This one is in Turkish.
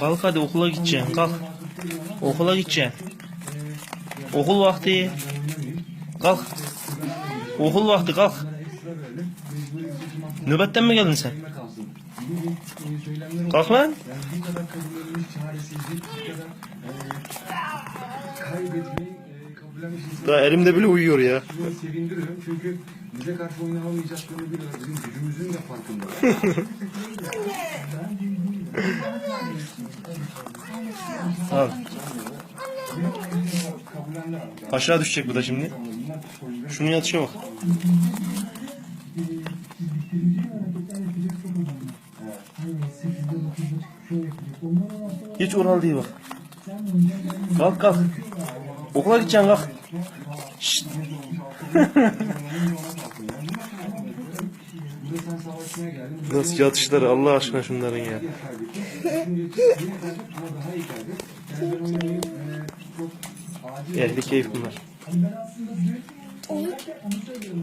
Kalk hadi okula gideceksin kalk. Okula gideceksin. Okul vakti. Kalk. Okul vakti kalk. Nöbetten mi geldin sen? Kalk lan. Daha elimde bile uyuyor ya. sevindiriyorum çünkü bize karşı oynanamayacaklarını biliyorlar. Bizim gücümüzün de farkında. Al. Aşağı düşecek bu da şimdi. Şunun yatışa bak. Hiç oral değil bak. Kalk kalk. Okula gideceksin kalk. Şşt. Burada sen savaşmaya geldin. Nasıl yatışları Allah aşkına şunların ya. Ehli keyif bunlar.